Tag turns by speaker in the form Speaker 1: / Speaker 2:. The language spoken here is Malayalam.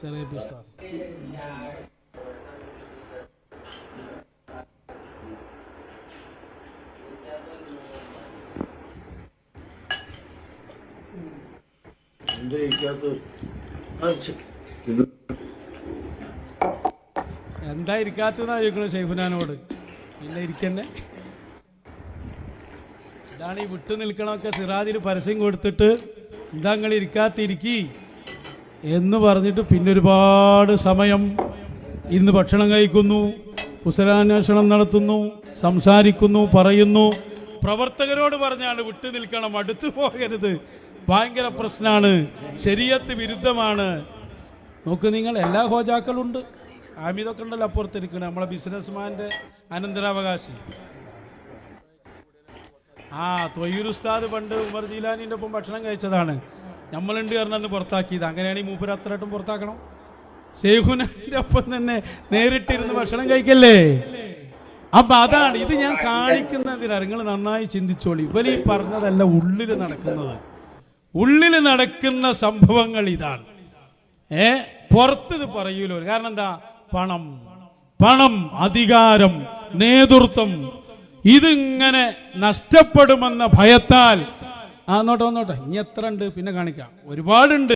Speaker 1: ചെറിയ പിസ്ത
Speaker 2: എന്താ ഇരിക്കാത്തത്?
Speaker 1: ചോദിക്കണത് ഷെയ്ഫുനാനോട്. പിന്നെ ഇരിക്കന്നെ. ഇതാണ് ഈ വിട്ടു നിൽക്കണമൊക്കെ സിറാജിൽ പരസ്യം കൊടുത്തിട്ട് എന്താ നിങ്ങൾ ഇരിക്കാത്തിരിക്കി? എന്ന് പറഞ്ഞിട്ട് പിന്നെ ഒരുപാട് സമയം ഇന്ന് ഭക്ഷണം കഴിക്കുന്നു കുശലാന്വേഷണം നടത്തുന്നു സംസാരിക്കുന്നു പറയുന്നു. പ്രവർത്തകരോട് പറഞ്ഞാണ് വിട്ടു നിൽക്കണം അടുത്തു പോകരുത്. ഭയങ്കര പ്രശ്നമാണ് ശരീരത്ത് വിരുദ്ധമാണ്. നോക്ക് നിങ്ങൾ എല്ലാ ഹോജാക്കളുണ്ട്. ആമിതൊക്കെ ഉണ്ടല്ലോ അപ്പുറത്തിരിക്കണേ നമ്മളെ ബിസിനസ്മാന്റെ അനന്തരാവകാശി. ആ തൊയ്യൂർ ഉസ്താദ് പണ്ട് ഉമർ ജീലാനിന്റെ ഒപ്പം ഭക്ഷണം കഴിച്ചതാണ്. നമ്മളുണ്ട് കാരണം പുറത്താക്കിയത്. അങ്ങനെയാണെങ്കിൽ മൂപ്പര് അത്രട്ടും പുറത്താക്കണം. ഷെയ്ഖുനന്റെ ഒപ്പം തന്നെ നേരിട്ടിരുന്ന് ഭക്ഷണം കഴിക്കല്ലേ? അപ്പൊ അതാണ് ഇത് ഞാൻ കാണിക്കുന്നതിനാണ്. നിങ്ങൾ നന്നായി ചിന്തിച്ചോളി. ഇവലീ ഈ പറഞ്ഞതല്ല ഉള്ളിൽ നടക്കുന്നത്. ഉള്ളിൽ നടക്കുന്ന സംഭവങ്ങൾ ഇതാണ്. ഏ? പുറത്തിത് പറയൂലോ. കാരണം എന്താ? പണം. പണം അധികാരം നേതൃത്വം. ഇതിങ്ങനെ നഷ്ടപ്പെടുമെന്ന ഭയത്താൽ ആ നോട്ടെ വന്നോട്ടെ ഇനി എത്ര ഉണ്ട്? പിന്നെ കാണിക്കാം. ഒരുപാടുണ്ട്.